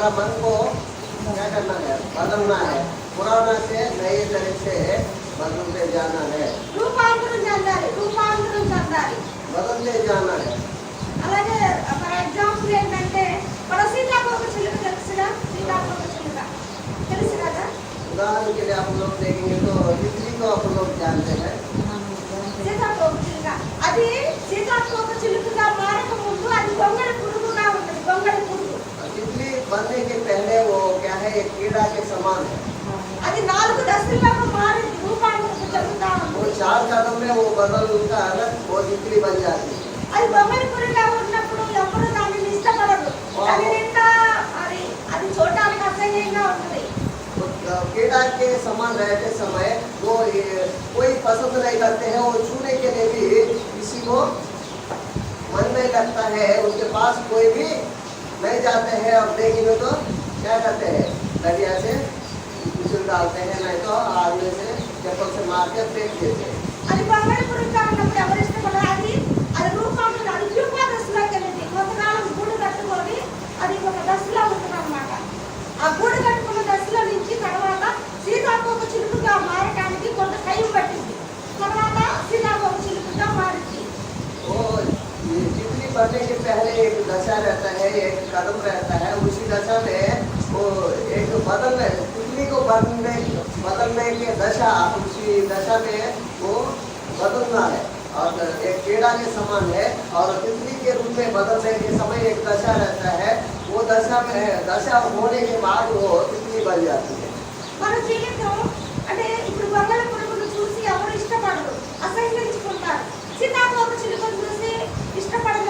हमारा मन को क्या करना है बदलना है पुराना से नए तरह से बदलते जाना है రూపాంతరం చెందాలి రూపాంతరం చెందాలి बदलते जाना है అలాగే ఫర్ ఎగ్జాంపుల్ ఏంటంటే మన సీతాకోక చిలుక తెలుసుగా సీతాకోక చిలుక తెలుసు కదా उदाहरण के लिए आप लोग देखेंगे तो तितली को आप लोग जानते हैं సీతాకోక చిలుక అది సీతాకోక చిలుకగా మారక ముందు అది గొంగళి పురుగుగా ఉంటుంది గొంగళి పురుగు और तितली बनने के पहले वो क्या है एक कीड़ा के समान है అది నాలుగు దశల్లో మారి రూపాంతరం చెందుతా वो ఉంది चार कदम में वो बदल कर वो तितली बन जाती है అది బొమ్మల పురిగా ఉన్నప్పుడు ఎవరు దానిని ఇష్టపడరు దాని నిండా అది అది చూడడానికి అసహ్యంగా ఉంటుంది वो कीड़ा के समान रहते समय वो ये, कोई पसंद नहीं करते हैं वो छूने के लिए भी किसी को मन नहीं लगता है उनके पास कोई भी नहीं जाते हैं और देखेंगे तो क्या करते हैं? दरिया से घुसल डालते हैं, नहीं तो आदमी से चप्पल से मार के फेंक देते हैं। तितली बनने के पहले एक दशा रहता है एक कदम रहता है उसी दशा में वो एक बदलने तितली को बदलने बदलने के दशा उसी दशा में वो बदलना है और एक कीड़ा के समान है और तितली के रूप में बदलने के समय एक दशा रहता है वो दशा में दशा होने के बाद वो तितली बन जाती है మన జీవితం అంటే ఇప్పుడు గొంగళ పురుగును చూసి ఎవరు ఇష్టపడరు అసహించుకుంటారు సీతాకోక చిలుకను చూసి ఇష్టపడని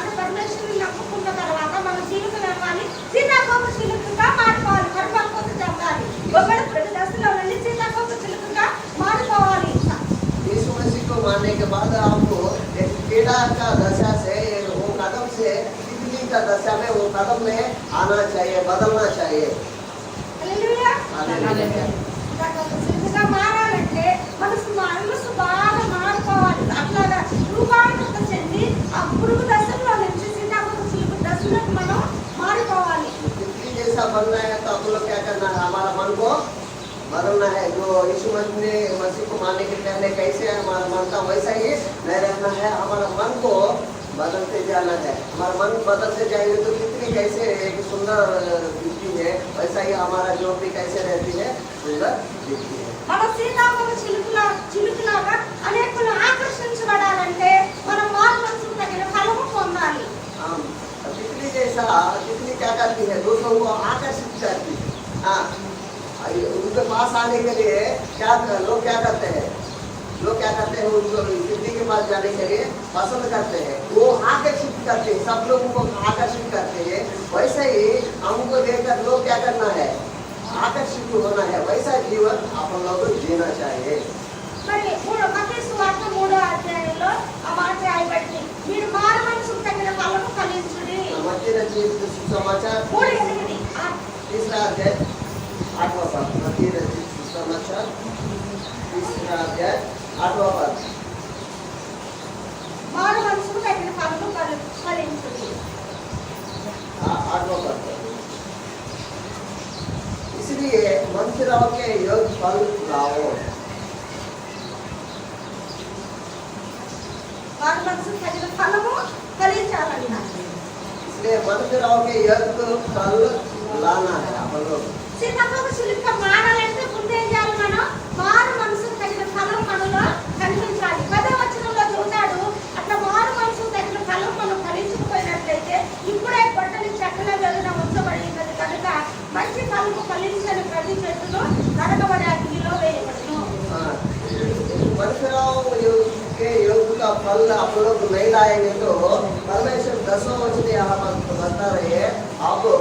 నమ్ముకున్నాక అంటే పరమేశ్వరుని నమ్ముకున్న తర్వాత మన జీవితం ఇవ్వాలి సీతాకోక చిలుకగా మారిపోవాలి పరిపక్వత చెందాలి గొంగళ పురుగు దశలో నుండి సీతాకోక చిలుకగా మారిపోవాలి यीशु मसीह को मानने के बाद आपको एक कीड़ा का दशा से एक वो कदम से तितली का दशा में वो कदम में आना चाहिए बदलना चाहिए హల్లెలూయా. Hallelujah. శిల్పిగా మారాలంటే మనసు మనసు బాగా మారిపోవాలి అట్లాగా రూపాంతరత చెంది ఆ పురుగు దశలో నుంచి సీతాకోక శిల్పి దశలోకి మనం మారిపోవాలి तितली जैसा बनना है तो हम लोग क्या करना है हमारा मन को बदलना है जो यीशु मसीह ने मसीह को मानने के पहले कैसे हमारा मन था वैसा ही नहीं रहना है हमारा मन को बदलते जाना है हमारा मन बदलते जाएंगे तो कितनी कैसे एक सुंदर अ, दिखती है वैसा ही हमारा जो भी कैसे रहती है सुंदर दिखती है మన సీతాకోక చిలుకలా చిలుకలాగా అనేకులు ఆకర్షించబడాలంటే మనం మారు మనసుకు తగిన ఫలము పొందాలి हम तितली जैसा तितली क्या करती है दूसरों को आकर्षित करती है हाँ आई- उनके पास आने के लिए क्या लोग क्या करते हैं लोग क्या करते हैं उनको तितली के पास जाने के लिए पसंद करते हैं वो आकर्षित करते हैं सब लोगों को आकर्षित करते हैं वैसे ही हमको देखकर लोग क्या करना है आकर्षित होना है वैसा जीवन अपन लोग को जीना चाहिए మరి మూడు మతీ సువార్త మూడో అధ్యాయంలో ఆ మాట రాయబడింది వీడు మారమని సుఖంగా ఫలము కలిగించుడి. వచ్చిన జీవిత సుసమాచారం మూడు ఎనిమిది. తీసిన అధ్యాయం ఆత్మ సంపత్తి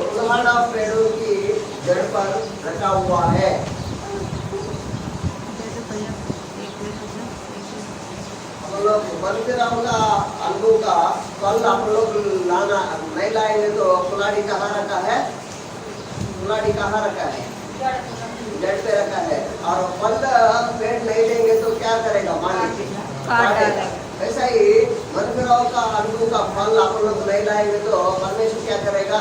आप पेड़ों की जड़ पर रखा हुआ है। हम लोग मंदिरों का अनुभव का फल आप लोग लाना नहीं लाएँगे तो कुल्हाड़ी कहाँ रखा है? कुल्हाड़ी कहाँ रखा है? जड़ पे रखा है। और फल पेड़ नहीं लेंगे तो क्या करेगा मालिक? ऐसा ही मंदिरों का अनुभव का फल आप लोग नहीं लाएँगे तो परमेश्वर क्या करेगा?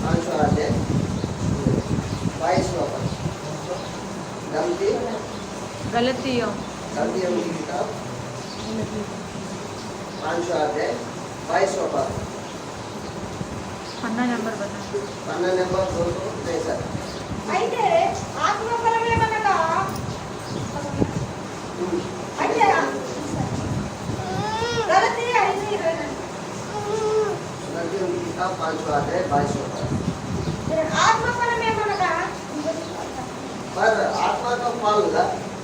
समाचार पाँचवा अध्याय बाईसवा पद गलती गलतियों गलतियों की किताब पाँचवा अध्याय बाईसवा पद पन्ना नंबर बता पन्ना नंबर दो सौ तिरसठ అయితే ఆత్మ ఫలం ఏమనగా అంటే గలతీ ఐదు ఇరవై రెండు गलतियों की किताब पाँचवा अध्याय बाईसवा पद ఆత్మ ఫలం ఏమనగా पर आत्मा का फल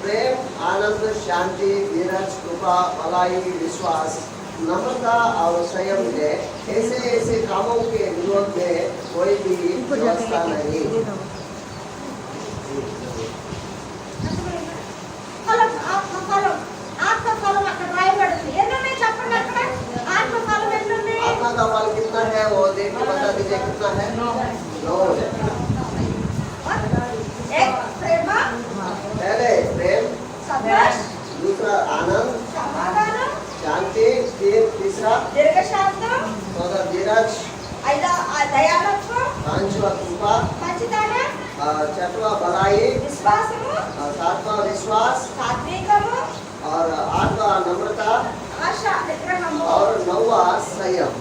प्रेम, आनंद, शांति, धीरज, कृपा, भलाई, विश्वास, नम्रता और संयम है। ऐसे ऐसे कामों के विरोध में कोई भी व्यवस्था नहीं। విశ్వాసము आ, सातवां विश्वास సాత్వికము और आठवां नम्रता ఆశ నిగ్రహము और नौवा संयम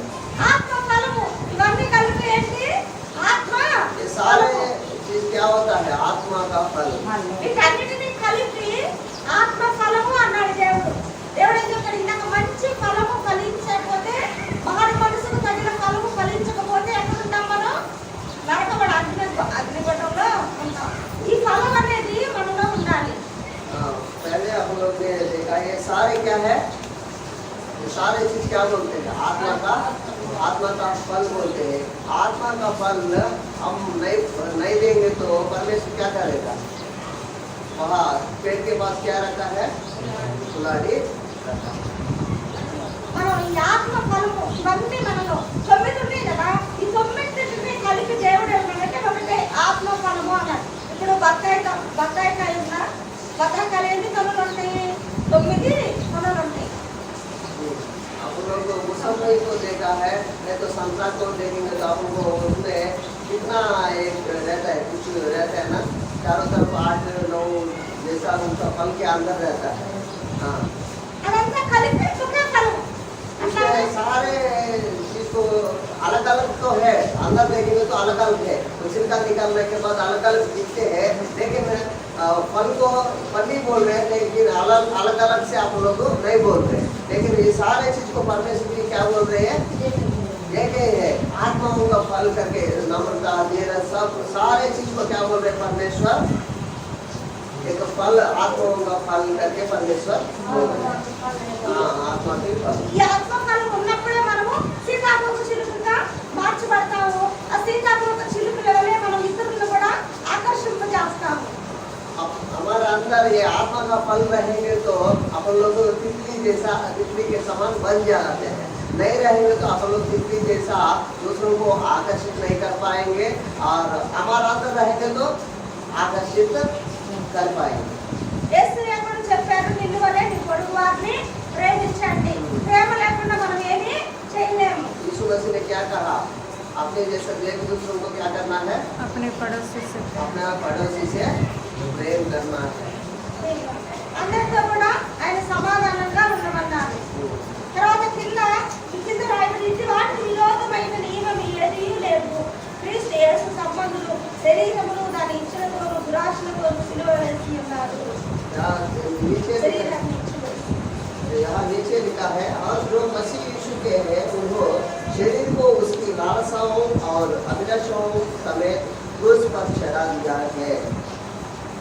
सारे चीज क्या बोलते हैं आत्मा का आत्मा का फल बोलते हैं आत्मा का फल हम नहीं नहीं देंगे तो परमेश्वर क्या करेगा वहाँ पेड़ के पास क्या रखा है कुलाड़ी रखा है। మనం ఈ ఆత్మ ఫలము ఇవన్నీ మనలో తొమ్మిది ఉన్నాయి కదా ఈ తొమ్మిదింటిని కలిపి దేవుడు ఏమన్నాడంటే ఒకటే ఆత్మ ఫలము అన్నాడు ఇప్పుడు బత్తాయి బత్తాయికాయ ఉందా బత్తాయికాయలు ఎన్ని తొలలు ఉంటాయి తొమ్మిది తొలలు ఉంటాయి उन को देखा है नहीं तो संतरा को देंगे तो उनको उसमें कितना एक रहता है कुछ रहता है ना चारों तरफ़ आठ नौ जैसा उनका फल के अंदर रहता है। हाँ। सारे चीज़ अलग अलग तो है अंदर देखेंगे तो अलग अलग है। तो छिलका निकालने के बाद अलग अलग दिखते हैं लेकिन फल को फल ही बोल रहे हैं लेकिन अलग अलग अलग से आप लोग नहीं बोल रहे। हैं लेकिन ये सारे चीज़ को परमेश्वर जी क्या बोल रहे हैं? आत्माओं का फल करके नम्रता धीरज सब, सारे चीज़ को क्या बोल रहे हैं परमेश्वर? एक फल, आत्माओं का फल करके परमेश्वर हाँ। आत्मा के फल। हमारे अंदर ये आत्मा का फल रहेंगे तो अपन लोग तितली जैसा तितली के समान बन जाते हैं नहीं रहेंगे तो अपन लोग तितली जैसा दूसरों को आकर्षित नहीं कर पाएंगे और हमारा अंदर रहेंगे तो आकर्षित कर पाएंगे యేసు ఎప్పుడు చెప్పారు నిన్ను వలే నీ పొరుగు వారిని ప్రేమించండి ప్రేమ లేకుండా మనం ఏమీ చేయలేము यीशु मसीह ने क्या कहा अपने जैसे एक दूसरों को क्या करना है अपने पड़ोसी से अपना पड़ोसी से प्रेम करना है అందరితో కూడా ఆయన సమాధానంగా ఉండమన్నారు తర్వాత కింద ఈ కింద రాయబడి ఇంటి వాటి విరోధమైన నియమం ఏదీ లేదు క్రీస్తు యేసు సంబంధులు శరీరమును దాని ఇచ్చిన దురాశలతో సిలువ వేసి ఉన్నారు यहाँ नीचे लिखा- శరీరాన్ని ఇచ్చివేసి. यहाँ नीचे लिखा है और जो मसीह यीशु के हैं उन्हों शरीर को उसकी लालसाओं और अभिलाषाओं समेत क्रूस पर चढ़ा दिया है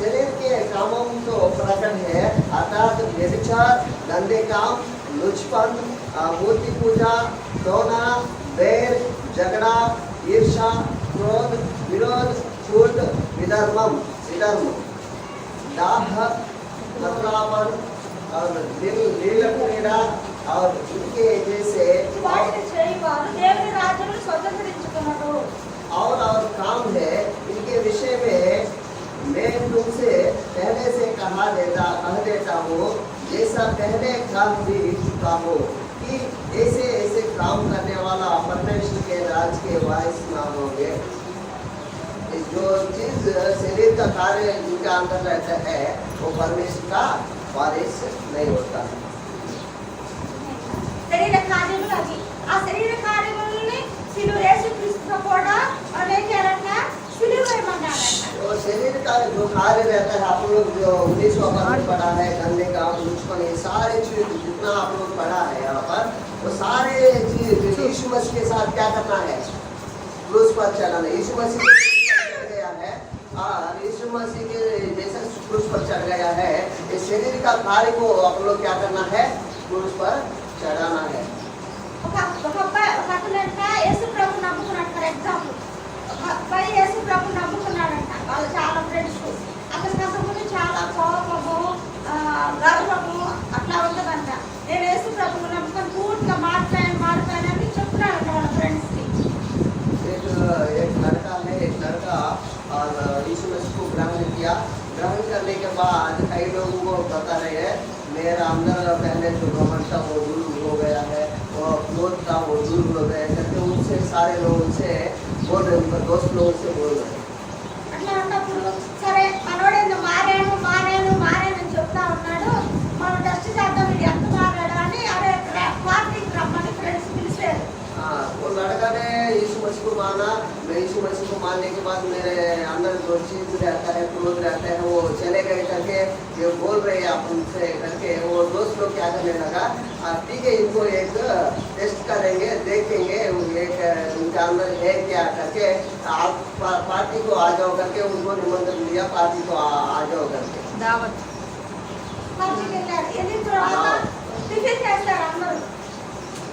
शरीर के कामों तो प्रकट है अर्थात व्यभिचार धंधे काम लुचपन मूर्ति पूजा सोना बैर झगड़ा ईर्षा क्रोध विरोध छूट विधर्म विधर्म दाह लफड़ापन और दिल लील क्रीड़ा और इनके जैसे और और काम है, इनके विषय में मैं तुमसे पहले से कहा देता कह देता हूँ जैसा पहले काम भी चुका हो कि ऐसे ऐसे काम करने वाला परमेश्वर के राज के वारिस ना होंगे इस जो चीज शरीर का कार्य जिनका अंदर रहता है वो परमेश्वर का वारिस नहीं होता శరీర కార్యములు అవి ఆ శరీర కార్యములని సిలువ యేసు క్రీస్తుతో కూడా जो कार्य रहता है आप लोग जो उन्नीसवा पद पढ़ा है गंदे का लुचपन ये सारे चीज जितना आप लोग पढ़ा है यहाँ पर वो सारे चीज यीशु मसीह के साथ क्या करना है क्रूस पर चढ़ाना यीशु मसीह के क्रूस पर चढ़ गया है और यीशु मसीह के जैसे क्रूस पर चढ़ गया है इस शरीर का कार्य को आप लोग क्या करना है क्रूस पर चढ़ाना है ఒక ఒక అబ్బాయి ఒక అతనంట యేసు ప్రభు నమ్ముకున్నాడు ఫర్ ఎగ్జాంపుల్ ఒక అబ్బాయి యేసు ప్రభు నమ్ముకున్నాడంట వాళ్ళు చాలా ఫ్రెండ్స్ అతని అసలు చాలా కోపము గర్వము అట్లా ఉంటుందంట నేను వేసి ప్రభువు నమ్ముకొని పూర్తిగా మాట్లాడి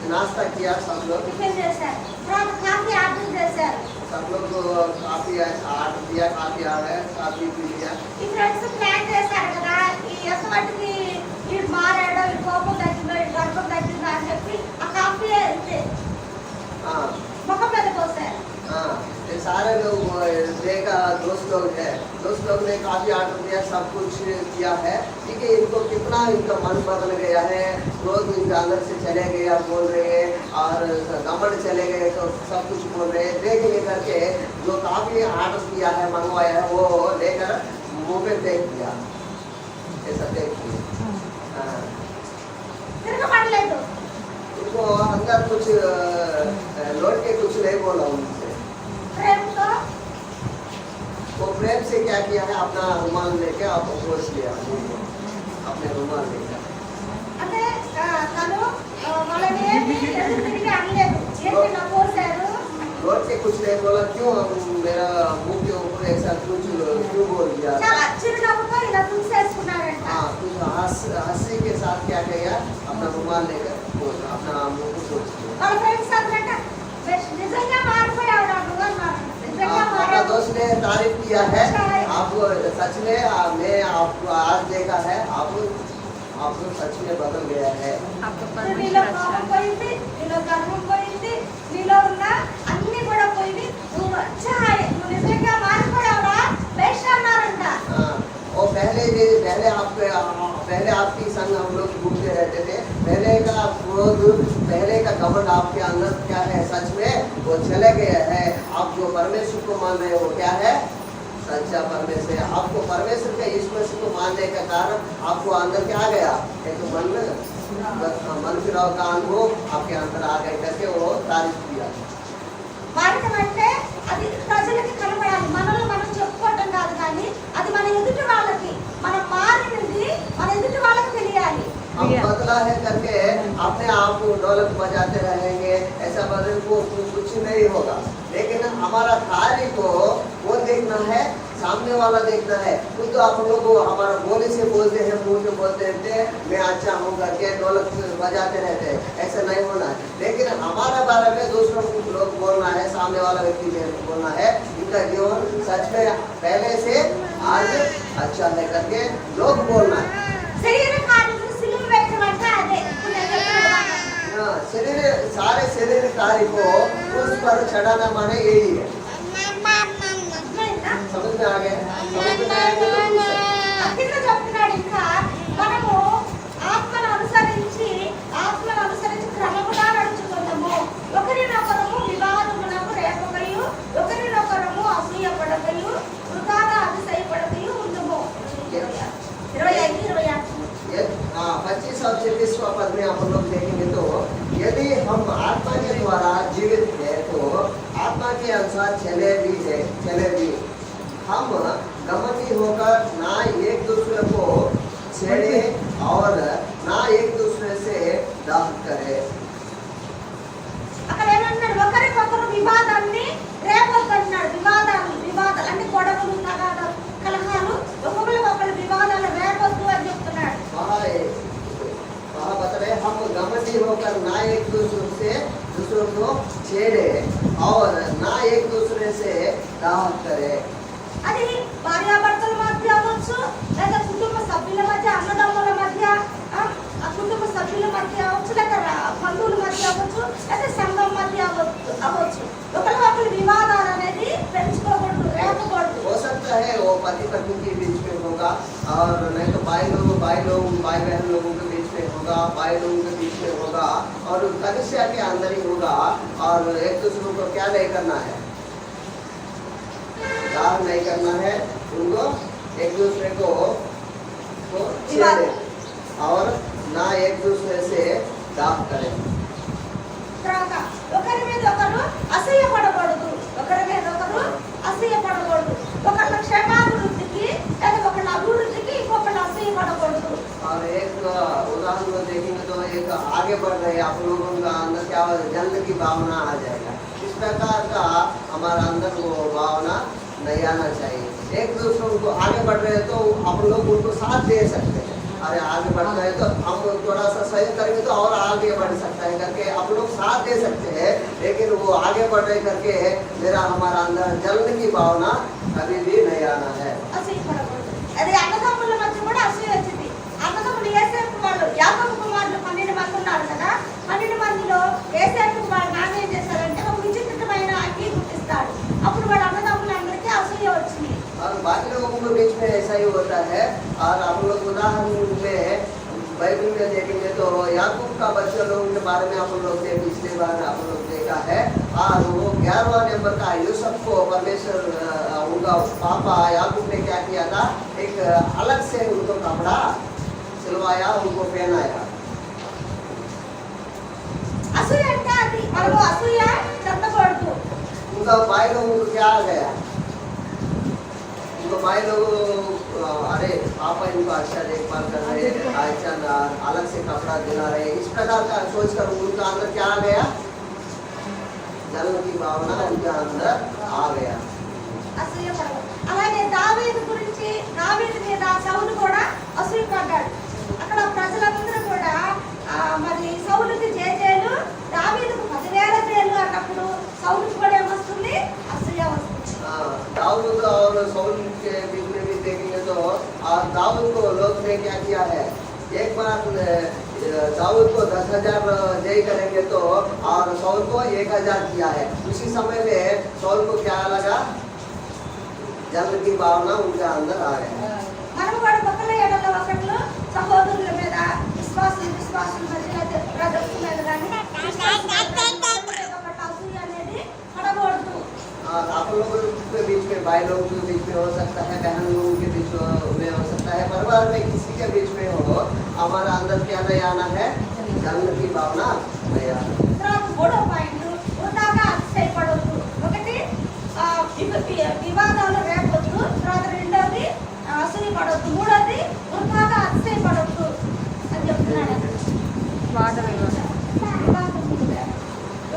नाश्ता किया सब लोग టిఫిన్ చేశారు తర్వాత కాఫీ ఆర్డర్ చేశారు सब लोग को काफी आर्डर दिया काफी आ गया काफी पी लिया ఈ ఫ్రెండ్స్ ప్లాన్ చేశారు కదా ఈ ఎంతమట్టుకి వీడు మారాడో ఈ కోపం తగ్గిందో ఈ గర్భం తగ్గిందో అని చెప్పి ఆ కాఫీ అంతే हाँ ముఖం మీద పోసారు हाँ ये सारे लोग देखा दोस्त लोग है। दोस्त लोग ने काफ़ी आर्ट दिया सब कुछ किया है। ठीक है इनको कितना इनका मन बदल गया है लोग इनका अंदर से चले गए बोल रहे हैं और गवर्नमेंट चले गए तो सब कुछ बोल रहे हैं। देख लेकर के जो काफ़ी आर्ट किया है मंगवाया है वो लेकर मुँह पे देख दिया। ऐसा देख दिया हाँ। अंदर कुछ लौट के कुछ नहीं बोला हूँ उनसे ప్రేమతో वो प्रेम से क्या किया है अपना रुमाल लेके आप पोष लिया अपने रुमाल लेकर అంటే ఆ, తను ఆ, వాళ్ళని ఏమి ఎదురు తిరిగి అనలేదు ఏంటి నా పోసారు लौट के कुछ नहीं बोला क्यों हम मेरा मुंह के ऊपर ऐसा कुछ क्यों बोल दिया చాలా చిరునవ్వుతో ఇలా తులసేసుకున్నారంట हाँ कुछ हंस हंसी के साथ क्या किया अपना रुमाल लेकर पोछ अपना मुंह को पोछ लिया हमारा दोस्त ने तारीफ़ किया है। आप सच में मैं आपको आज देखा है आप आप तो सच में बदल गया है। हाँ, पहले पहले पहले आपकी संग हम लोग घूमते रहते थे। पहले का क्रोध पहले का कबड आपके अंदर क्या है? सच में वो चले गया है। आप जो परमेश्वर को मान रहे हो क्या है सच्चा परमेश्वर है आपको परमेश्वर के ईश्वर को मानने का कारण आपको अंदर क्या आ गया एक मन में मन फिराव का अनुभव आपके अंदर आ गए करके वो तारीफ किया మారటం అంటే అది ప్రజలకి కనబడాలి మనలో మనం చెప్పుకోవటం కాదు కానీ అది మన ఎదుటి వాళ్ళకి మనం మారినది మన ఎదుటి వాళ్ళకి తెలియాలి हम Yeah. बदला है करके अपने आप को ढोलक बजाते रहेंगे ऐसा बदल को कुछ नहीं होगा लेकिन हमारा कार्य को वो देखना है सामने वाला देखना है। वो तो आप लोग हमारा बोले से बोलते हैं मुँह से बोलते रहते हैं मैं अच्छा हूँ करके ढोलक बजाते रहते हैं। ऐसा नहीं होना। है लेकिन हमारा बारे में दूसरों को लोग बोलना है सामने वाला व्यक्ति में बोलना है इनका जीवन सच में पहले से आज अच्छा है करके लोग बोलना है। शरीर हाँ, सारे शरीर कार्य को उस पर चढ़ाना माने यही है అర్థమైందా? समझ में आ गया समझ में आएगा तो खुश है। కింద చెప్తున్నాడు ఇంకా మనము ఆత్మను అనుసరించి ఆత్మను అనుసరించి క్రమముగా నడుచుకుందాము ఒకరినొకరము వివాదములకు రేపకయు ఒకరినొకరము అసూయపడకయు వృధాగా అతిశయపడకయు ఉందము ఇరవై ఐదు ఇరవై ఆరు ये पच्चीस और छब्बीसवा पद में आप लोग देखेंगे तो यदि हम आत्मा के द्वारा जीवित है तो आत्मा के अनुसार चले भी है चले भी हम गमती होकर ना एक दूसरे को छेड़े और ना एक दूसरे से दाह करे అక్కడ ఏమన్నాడు ఒకరికొకరు వివాదాన్ని రేపొద్దన్నాడు వివాదాలు వివాదాలు అంటే గొడవలు తగాదాలు కలహాలు ఒకరికొకరు వివాదాలు రేపొద్దు అని చెప్తున్నాడు और ना एक दूसरे से दाह करे అది భార్యాభర్తల మధ్య అవ్వచ్చు లేదా కుటుంబ సభ్యుల మధ్య అన్నదమ్ముల మధ్య ఆ, ఆ కుటుంబ సభ్యుల మధ్య అవ్వచ్చు లేదా రా- బంధువుల మధ్య అవ్వచ్చు లేదా సంఘం మధ్య అవ్వచ్చు అవ్వచ్చు ఒకరి ఒకరి వివాదాలు అనేది పెంచుకోకూడదు రేపకూడదు हो सकता है वो पति पत्नी के बीच में होगा और नहीं तो भाई लोग भाई लोग भाई बहन लोगों के बीच में होगा भाई लोगों के बीच में होगा और कलिसिया के अंदर ही होगा और एक दूसरे को क्या नहीं करना है? दान नहीं करना है उनको एक दूसरे को, को और ना एक दूसरे से दाप करें। भावना आ जाएगा। इस प्रकार का हमारा अंदर वो भावना नहीं आना चाहिए। एक दूसरे को आगे बढ़ रहे तो हम लोग उनको साथ दे सकते हैं। अरे आगे बढ़ रहे तो हम थोड़ा सा सहयोग करेंगे तो और आगे बढ़ सकता है करके हम लोग साथ दे सकते हैं। लेकिन वो आगे बढ़ रहे करके मेरा, हमारा अंदर जलने की भावना कभी भी नहीं आना है। लोगों के बीच में ऐसा ही होता है। और आप लोग उदाहरण में बाइबल में देखेंगे तो याकूब का बच्चा लोगों के बारे में आप लोग ने पिछले बार आप लोग देखा है। और वो ग्यारहवा नंबर का यूसफ को परमेश्वर उनका पापा याकूब ने क्या किया था? एक अलग से उनको कपड़ा सिलवाया उनको पहनाया। उनका भाई लोगों को क्या आ गया? उनको भाई लोग अ, अरे पापा इनको अच्छा देखभाल कर रहे हैं अच्छा ना अलग से कपड़ा दिला रहे हैं इस प्रकार का सोचकर उनका अंदर क्या आ गया जन्म की भावना उनके अंदर आ गया అసూయ పడదు అలాగే దావీదు గురించి దావీదు మీద సౌలు కూడా అసూయ పడ్డాడు అక్కడ ప్రజలందరూ కూడా ఆ, మరి సౌలుకి జేజేలు దావీదుకు పదివేల జైలు అన్నప్పుడు సౌలుకి కూడా दाऊद और सौल के बीच में भी देखेंगे तो और दाऊद को लोग ने क्या किया है एक बार अ, दाऊद को दस हजार जय करेंगे तो और सौल को एक हजार किया है उसी समय में सौल को क्या लगा जन्म की भावना उनके अंदर आ गया మనం కూడా ఒకళ్ళ ఏడలో ఒకళ్ళు సహోదరుల మీద విశ్వాసం విశ్వాసం మధ్య బ్రదర్స్ మీద కానీ आप लोगों के बीच में भाई लोगों के बीच में हो सकता है बहन लोगों के बीच में हो सकता है परिवार में किसी के बीच में हो हमारा अंदर क्या नहीं आना है जन्म की भावना नहीं आना తర్వాత మూడో పాయింట్ వృధాగా అతిశయపడొద్దు ఒకటి ఆ, వివ- వి- వివాదాలు రేపొద్దు తర్వాత రెండోది ఆ, అసూయ పడొద్దు మూడోది వృధాగా అతిశయపడొద్దు అని చెప్తున్నాడు అక్కడ. వాద వివాదం వివాదములు రేప.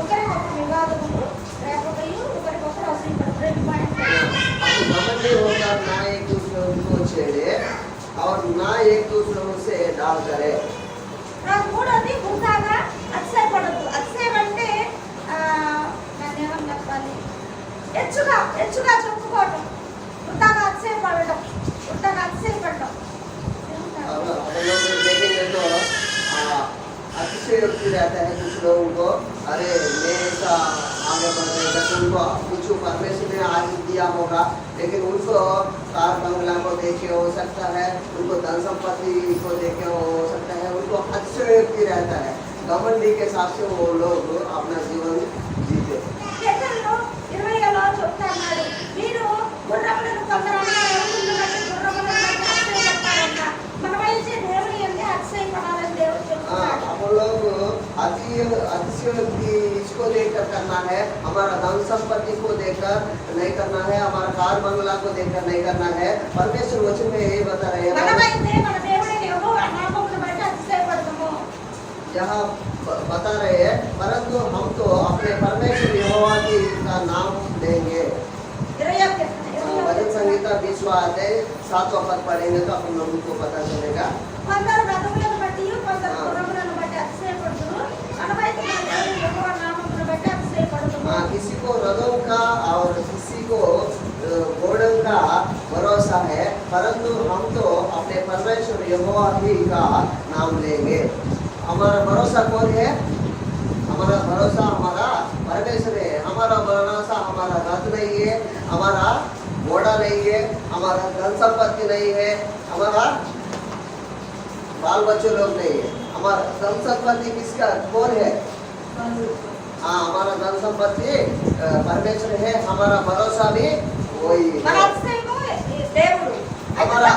ఒకరికొకరు వివాదములు రేపకయు ఒకరికొకరు అసూయ పడదు రెండు పాయింట్లు घमंडी होकर ना एक दूसरे को छेड़े और ना एक दूसरे से डाल करे తర్వాత మూడోది వృధాగా అతిశయపడద్దు అతిశయం అంటే ఆ, దాన్ని ఏమని చెప్పాలి హెచ్చుగా హెచ్చుగా చెప్పుకోవటం వృధాగా అతిశయపడటం వృధాగా అతిశయపడటం अब हम लोग देखेंगे तो आ, अतिशयोक्ति रहता है कुछ लोगों को अरे मैं ऐसा आगे बढ़ रहे जैसे उनको कुछ परमेश्वर ने आज दिया होगा लेकिन उनको कार बंगला को देखे हो सकता है उनको धन संपत्ति को देखे हो सकता है उनको अतिशयोक्ति रहता है घमंडी के हिसाब से वो लोग अपना जीवन जीते కీర్తనలు ఇరవై ఏళ్ళలో చెప్తున్నాడు మీరు గుర్రములను కొందరు लोग अति अतिशयोक्ति इसको देखकर करना है हमारा धन संपत्ति को देखकर नहीं करना है हमारा कार बंगला को देखकर नहीं करना है। परमेश्वर वचन में यही बता रहे यहाँ बता रहे हैं परंतु हम तो अपने परमेश्वर यहोवा की का नाम देंगे भजन संगीता विश्वास है? हाँ, सातवा पद पढ़ेंगे तो अपने लोगों को पता चलेगा। हाँ, किसी को रगों का और किसी को गोड़ों का भरोसा है, परंतु हम तो अपने परमेश्वर यहोवा ही का नाम लेंगे। हमारा भरोसा कौन है? हमारा भरोसा हमारा परमेश्वर है। हमारा भरोसा हमारा रथ नहीं है, हमारा घोड़ा नहीं है, हमारा धन संपत्ति नहीं है, हमारा बाल बच्चों लोग नहीं है। हमारा धन संपत्ति किसका? कौन है? हमारा धन संपत्ति परमेश्वर है हमारा भरोसा भी वही है। हमारा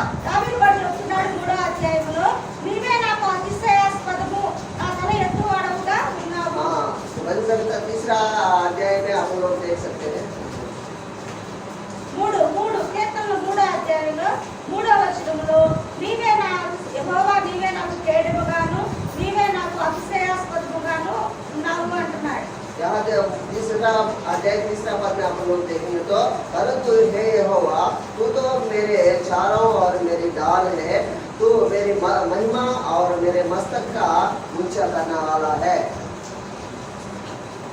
यहाँ तीसरा अध्याय, तीसरा पद में आप लोग देखेंगे तो परंतु हे यहोवा, तू तो मेरे चारों और मेरी डाल है, तू मेरी महिमा और मेरे मस्तक का ऊँचा करने वाला है।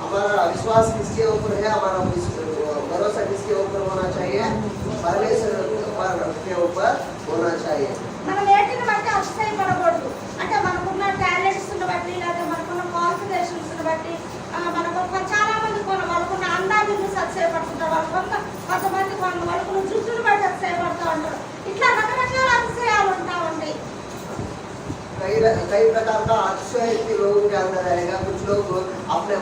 हमारा विश्वास किसके ऊपर है? हमारा भरोसा किसके ऊपर होना चाहिए? परमेश्वर पर के ऊपर होना चाहिए।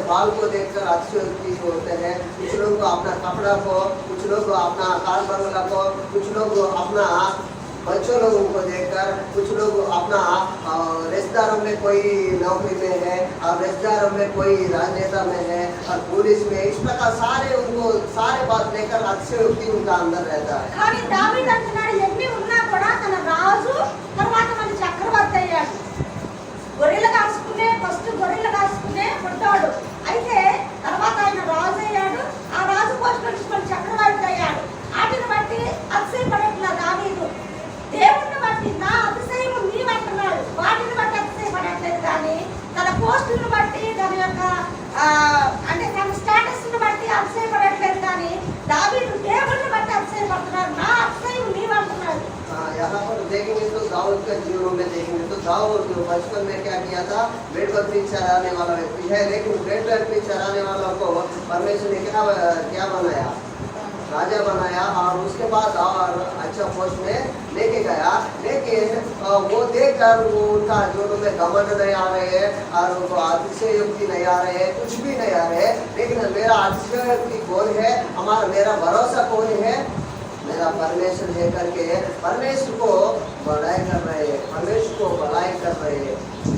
बाल को देखकर अतिशयोक्ति होते हैं कुछ लोग अपना कपड़ा को कुछ लोग अपना कार बंगला को कुछ लोग अपना बच्चों लोगों को देखकर कुछ लोग अपना अ, रिश्तेदारों में कोई नौकरी में है और रिश्तेदारों में कोई राजनेता में है और पुलिस में इस प्रकार सारे उनको सारे बात लेकर अतिशयोक्ति उनका अंदर रहता है కానీ దావీదు అంటున్నాడు ఎన్ని ఉన్నా కూడా తన రాజు తర్వాత మళ్ళీ చక్రవర్తి అయ్యాడు గొర్రెలు కాసుకునే ఫస్ట్ గొర్రెలు కాసుకునే పుట్టాడు రాజు పోస్ట్ నుంచి మళ్ళీ చక్రవర్తి అయ్యాడు వాటిని బట్టి అతిశయపడట్లా దావీదు దేవుణ్ణి బట్టి నా అతిశయం నీవంటున్నాడు వాటిని బట్టి అతిశయపడట్లేదు కానీ తన పోస్టును బట్టి తన యొక్క ఆ, అంటే తన స్టేటస్ ని బట్టి అతిశయపడట్లేదు కానీ దావీదు దేవుణ్ణి బట్టి అతిశయపడుతున్నాడు నా అతిశయం నీవంటున్నాడు हाँ, यहाँ पर देखेंगे तो दाऊद का जीवन में देखेंगे तो दाऊद जो बचपन में क्या किया था भेड़ बकरी चराने वाला व्यक्ति है। लेकिन भेड़ बकरी चराने वाला को परमेश्वर ने क्या क्या बनाया? राजा बनाया और उसके बाद और अच्छा पोस्ट में लेके गया। लेकिन वो देखकर वो उनका जो उनमें घमंड नहीं आ रहे हैं और उनको अतिशयोक्ति नहीं आ रहे हैं, कुछ भी नहीं आ रहे लेकिन मेरा अतिशयोक्ति कौन है? हमारा, मेरा भरोसा कौन है? मेरा परमेश्वर है करके परमेश्वर को बड़ाई कर रहे हैं। परमेश्वर को बड़ाई कर रहे हैं।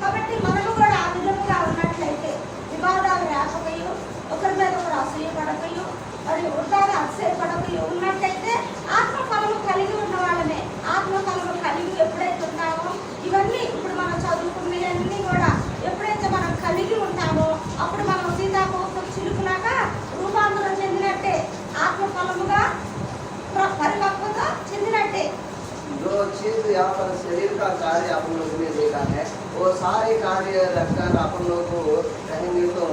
కాబట్టి మనము కూడా ఆ విధంగా ఉన్నట్లయితే వివాదాలు రాకపోయో ఒకరి మీద ఒకరు అసూయపడకయో మరి ఉంటారు అతిశయపడకయో ఉన్నట్లయితే ఆత్మ ఫలము కలిగి ఉన్న వాళ్ళనే ఆత్మ ఫలము కలిగి ఎప్పుడైతే ఉన్నామో ఇవన్నీ ఇప్పుడు మనం చదువుకున్నవన్నీ కూడా ఎప్పుడైతే మనం కలిగి ఉంటామో అప్పుడు మనం సీతాకోక చిలుకులాగా రూపాంతరం చెందినట్టే ఆత్మ ఫలముగా ప్ర- పరిపక్వత చెందినట్టే जो चीज यहाँ पर शरीर का कार्य अपन लोग ने देखा है वो सारे कार्य रखकर अपन लोग को कहेंगे तो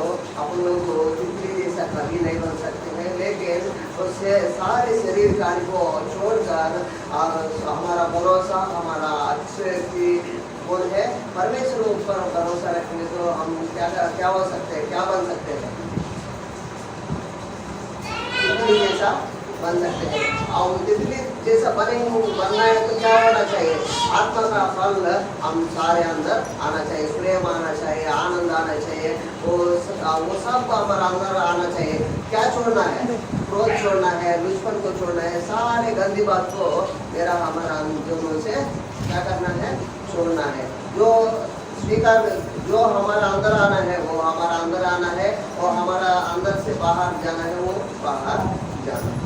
अपन लोग तितली जैसा कभी नहीं बन सकते हैं। लेकिन उससे सारे शरीर कार्य को छोड़कर हमारा भरोसा, हमारा अच्छे की कौन है। परमेश्वर ऊपर भरोसा रखेंगे तो हम क्या क्या हो सकते हैं, क्या बन सकते हैं? बन सकते हैं। और तितली जैसा बनेंगे बनना है तो क्या होना चाहिए? आत्मा का फल हम सारे अंदर आना चाहिए, प्रेम आना चाहिए, आनंद आना चाहिए, वो वो सब हमारा अंदर आना चाहिए। क्या छोड़ना है? क्रोध छोड़ना है, दुश्मन को छोड़ना है, सारे गंदी बात को मेरा हमारा अंदर से क्या करना है? छोड़ना है। जो स्वीकार, जो हमारा अंदर आना है, वो हमारा अंदर आना है, और हमारा अंदर से बाहर जाना है, वो बाहर जाना है।